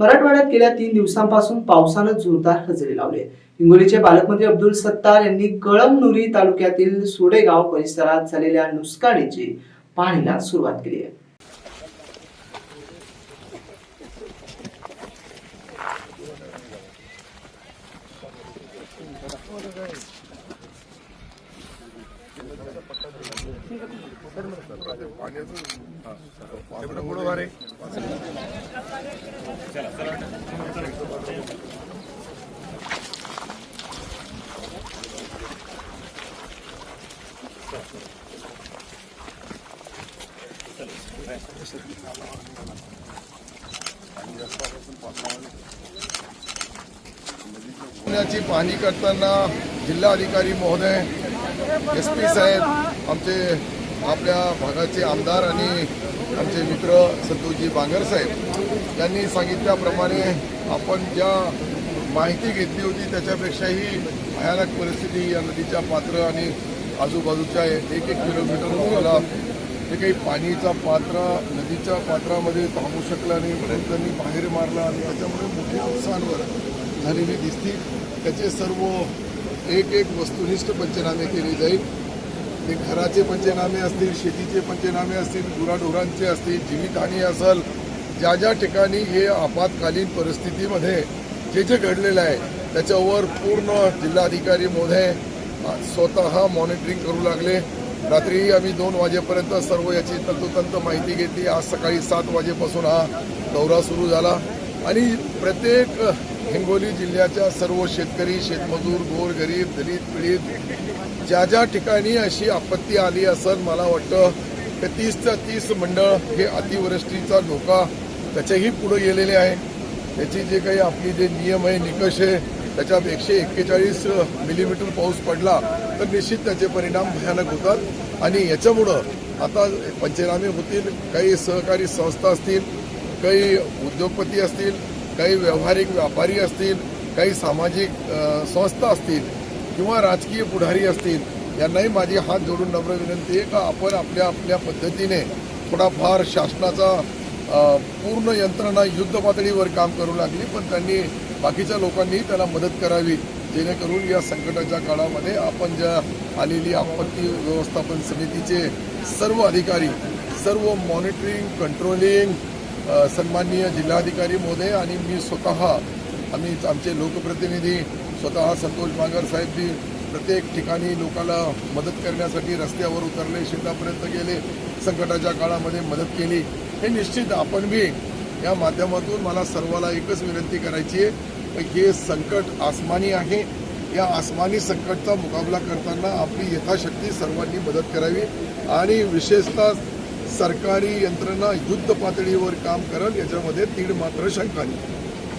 मराठवाड्यात गेल्या तीन दिवसांपासून पावसानं जोरदार हजेरी लावले. हिंगोलीचे पालकमंत्री अब्दुल सत्तार यांनी कळमनुरी तालुक्यातील सोडेगाव परिसरात झालेल्या नुकसानीची पाहणीला सुरुवात केली आहे. पाण्याची पाहणी करताना जिल्हाधिकारी महोदय एस पी साहेब आमचे आपल्या भागाचे आमदार आणि आमचे मित्र संतोषजी बांगर साहेब यांनी सांगितल्याप्रमाणे आपण ज्या माहिती घेतली होती त्याच्यापेक्षाही भयानक परिस्थिती या नदीच्या पात्र आणि आजूबाजूच्या एक एक किलोमीटर आला जे काही पाणीचा पात्र नदीच्या पात्रामध्ये थांबू शकला नाही त्यांनी बाहेर मारला आणि त्याच्यामुळे मोठ्या नुकसानवर झालेली दिसतील त्याचे सर्व एक एक वस्तुनिष्ठ पंचनामे केले जाईल. ते घराचे पंचनामे असतील शेतीचे पंचनामे असतील गुराढोरांचे असतील जीवितहानी असेल ज्या ज्या ठिकाणी हे आपत्कालीन परिस्थितीमध्ये जे जे घडलेलं आहे त्याच्यावर पूर्ण जिल्हाधिकारी मोधे स्वतः मॉनिटरिंग करू लागले. रात्री आम्ही दोन वाजेपर्यंत सर्व याची तंतोतंत माहिती घेतली. आज सकाळी सात वाजेपासून हा दौरा सुरू झाला. आणि प्रत्येक हिंगोली जिल्ह्याच्या सर्व शेतकरी शेतमजूर गोर गरीब दलित पीडित ज्या ज्या ठिकाणी अशी आपत्ती आली असं मला वाटतं ते तीस ते तीस मंडळ हे अतिवृष्टीचा धोका त्याच्याही पुढे गेलेले आहे. त्याची जे काही आपली जे नियम आहे निकष आहे त्याच्यात एकशे एक्केचाळीस मिलीमीटर पाऊस पडला तर निश्चित त्याचे परिणाम भयानक होतात. आणि याच्यामुळं आता पंचनामे होतील काही सहकारी संस्था असतील काही उद्योगपती असतील काही व्यावहारिक व्यापारी असतील काही सामाजिक संस्था असतील किंवा राजकीय पुढारी असतील यांनाही माझी हात जोडून नम्र विनंती आहे का आपण आपल्या आपल्या पद्धतीने थोडाफार शासनाचा पूर्ण यंत्रणा युद्ध पातळीवर काम करू लागली पण त्यांनी बाकीच्या लोकांनी त्याला मदत करावी जेणेकरून या संकटाच्या काळामध्ये आपण ज्या आलेली आपत्ती व्यवस्थापन समितीचे सर्व अधिकारी सर्व मॉनिटरिंग कंट्रोलिंग सन्माननीय जिल्हाधिकारी महोदय आणि मी स्वतः आम्ही आमचे लोकप्रतिनिधी स्वतः संतोष बांगर साहेबजी प्रत्येक ठिकाणी लोकाला मदत करण्यासाठी रस्त्यावर उतरले शेतापर्यंत गेले संकटाच्या काळामध्ये मदत केली. हे निश्चित आपण बी या माध्यमातून मला सर्वाला एकच विनंती करायची आहे हे संकट आसमानी आहे. या आसमानी संकटचा मुकाबला करताना आपली यथाशक्ती सर्वांनी मदत करावी आणि विशेषतः सरकारी यंत्रणा युद्ध पातळीवर काम करेल याच्यामध्ये तीड मात्र शंका नाही